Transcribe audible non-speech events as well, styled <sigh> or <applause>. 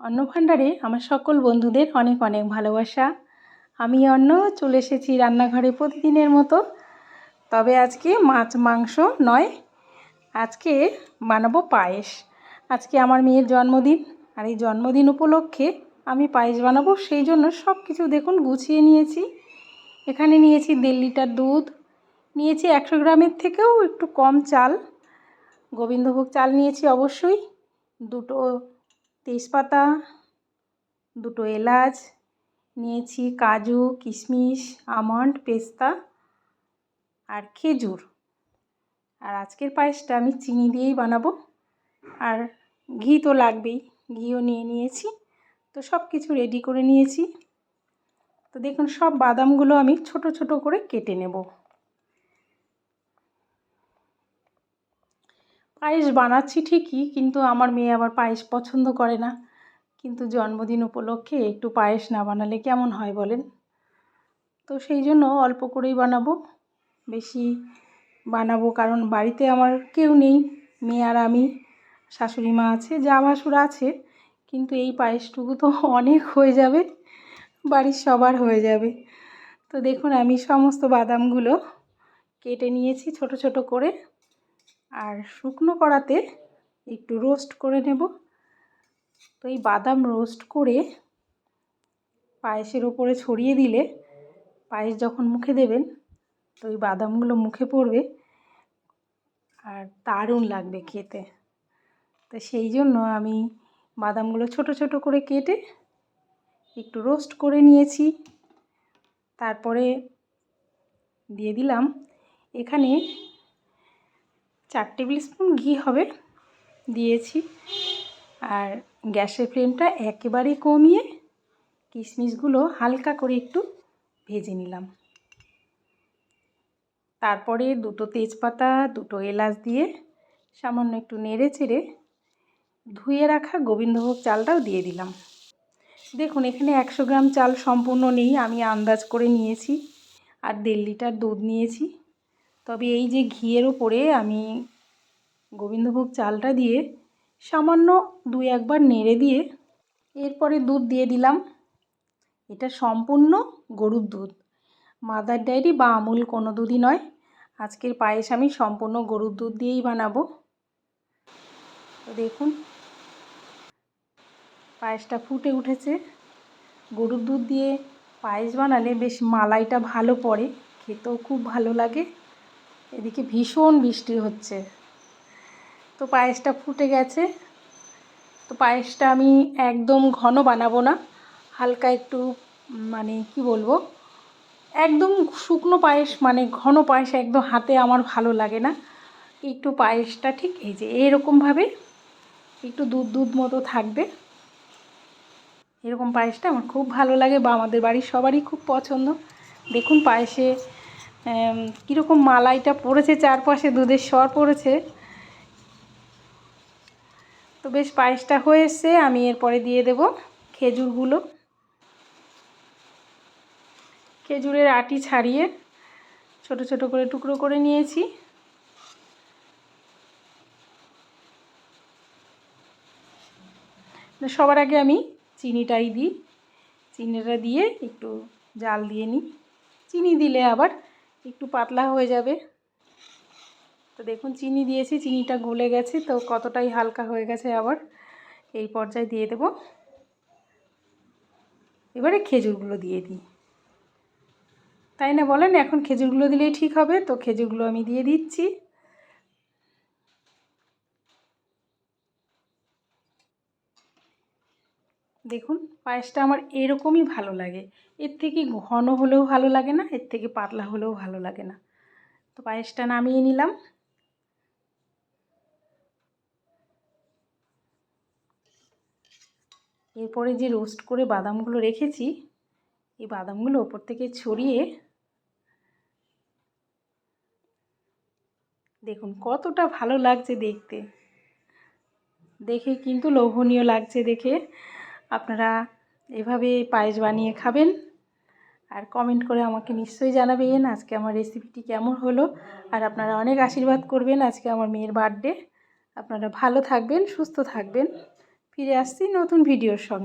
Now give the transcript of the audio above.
অন্নভাণ্ডারে আমার সকল বন্ধুদের অনেক অনেক ভালোবাসা। আমি অন্ন চলে এসেছি রান্নাঘরে প্রতিদিনের মতো। তবে আজকে মাছ, মাংস নয়, আজকে বানাবো পায়েস। আজকে আমার মেয়ের জন্মদিন, আর এই জন্মদিন উপলক্ষে আমি পায়েস বানাবো, সেই জন্য সব কিছু দেখুন গুছিয়ে নিয়েছি। এখানে নিয়েছি দেড় লিটার দুধ, নিয়েছি একশো গ্রামের থেকেও একটু কম চাল। গোবিন্দভোগ চাল নিয়েছি অবশ্যই, দুটো তেজপাতা, দুটো এলাচ, নিয়েছি কাজু, কিশমিশ, আমন্ড, পেস্তা আর খেজুর। আর আজকের পায়েসটা আমি চিনি দিয়েই বানাবো। আর ঘি তো লাগবেই, ঘিও নিয়ে নিয়েছি। তো সব কিছু রেডি করে নিয়েছি। তো দেখুন, সব বাদামগুলো আমি ছোট ছোট করে কেটে নেব। পায়েস বানাচ্ছি ঠিকই, কিন্তু আমার মেয়ে আবার পায়েস পছন্দ করে না। কিন্তু জন্মদিন উপলক্ষে একটু পায়েস না বানালে কেমন হয় বলেন? তো সেই জন্য অল্প করেই বানাবো। বেশি বানাবো কারণ বাড়িতে আমার কেউ নেই, মেয়ে আর আমি। শাশুড়ি মা আছে, যা ভাসুর আছে। কিন্তু এই পায়েসটুকু তো <laughs> অনেক হয়ে যাবে, বাড়ির সবার হয়ে যাবে। তো দেখুন আমি সমস্ত বাদামগুলো কেটে নিয়েছি ছোট ছোট করে। আর শুকনো কড়াতে একটু রোস্ট করে নেব। তো এই বাদাম রোস্ট করে পায়েসের ওপরে ছড়িয়ে দিলে পায়েস যখন মুখে দেবেন, তো এই বাদামগুলো মুখে পড়বে আর দারুণ লাগবে খেতে। তো সেই জন্য আমি বাদামগুলো ছোট ছোট করে কেটে একটু রোস্ট করে নিয়েছি। তারপরে দিয়ে দিলাম এখানে চার টেবিল স্পুন ঘি হবে, দিয়েছি। আর গ্যাসের ফ্লেমটা একেবারে কমিয়ে কিশমিশগুলো হালকা করে একটু ভেজে নিলাম। তারপরে দুটো তেজপাতা, দুটো এলাচ দিয়ে সামান্য একটু নেড়ে চেড়ে ধুয়ে রাখা গোবিন্দভোগ চালটাও দিয়ে দিলাম। দেখুন, এখানে একশো গ্রাম চাল সম্পূর্ণ নেই, আমি আন্দাজ করে নিয়েছি। আর দেড় লিটার দুধ নিয়েছি। তবে এই যে ঘিয়ের ওপরে আমি গোবিন্দভোগ চালটা দিয়ে সামান্য দুই একবার নেড়ে দিয়ে এরপরে দুধ দিয়ে দিলাম। এটা সম্পূর্ণ গরুর দুধ। মাদার ডায়েরি বা আমুল কোনো দুধই নয়। আজকের পায়েস আমি সম্পূর্ণ গরুর দুধ দিয়েই বানাবো। তো দেখুন, পায়েসটা ফুটে উঠেছে। গরুর দুধ দিয়ে পায়েস বানালে বেশ মালাইটা ভালো পড়ে, খেতেও খুব ভালো লাগে। এদিকে ভীষণ বৃষ্টি হচ্ছে। তো পায়েসটা ফুটে গেছে। তো পায়েসটা আমি একদম ঘন বানাবো না। হালকা একটু মানে কি বলব, একদম শুকনো পায়েস মানে ঘন পায়েস একদম হাতে আমার ভালো লাগে না। একটু পায়েসটা ঠিক এই যে এরকমভাবে একটু দুধ দুধ মতো থাকবে। এরকম পায়েসটা আমার খুব ভালো লাগে বা আমাদের বাড়ির সবারই খুব পছন্দ। দেখুন পায়েসে কীরকম মালাইটা পড়েছে চারপাশে দুধের স্বর পড়েছে তো বেশ পায়েসটা হয়ে আমি এরপরে দিয়ে দেব খেজুরগুলো। খেজুরের আটি ছাড়িয়ে ছোট ছোট করে টুকরো করে নিয়েছি। সবার আগে আমি চিনিটাই দিই। চিনিটা দিয়ে একটু জাল দিয়ে নিই। চিনি দিলে আবার একটু পাতলা হয়ে যাবে। তো দেখুন, চিনি দিয়েছি, চিনিটা গলে গেছে, তো কতটাই হালকা হয়ে গেছে আবার এই পর্যায়ে দিয়ে দেব। এবারে খেজুরগুলো দিয়ে দিই। তাই না বলেন? এখন খেজুরগুলো দিলেই ঠিক হবে, তো খেজুরগুলো আমি দিয়ে দিচ্ছি। দেখুন, পায়েসটা আমার এরকমই ভালো লাগে। এর থেকে ঘন হলেও ভালো লাগে না, এর থেকে পাতলা হলেও ভালো লাগে না। তো পায়েসটা নামিয়ে নিলাম। এরপরে যে রোস্ট করে বাদামগুলো রেখেছি, এই বাদামগুলো ওপর থেকে ছড়িয়ে দেখুন, কতটা ভালো লাগছে দেখতে। দেখে কিন্তু লোভনীয় লাগছে দেখে। আপনারা এভাবে পায়েস বানিয়ে খাবেন। আর কমেন্ট করে আমাকে নিশ্চয়ই জানাবেন আজকে আমার রেসিপিটি কেমন হলো। আর আপনারা অনেক আশীর্বাদ করবেন আজকে আমার মেয়ের বার্থডে আপনারা ভালো থাকবেন, সুস্থ থাকবেন। ফিরে আসছি নতুন ভিডিওর সঙ্গে।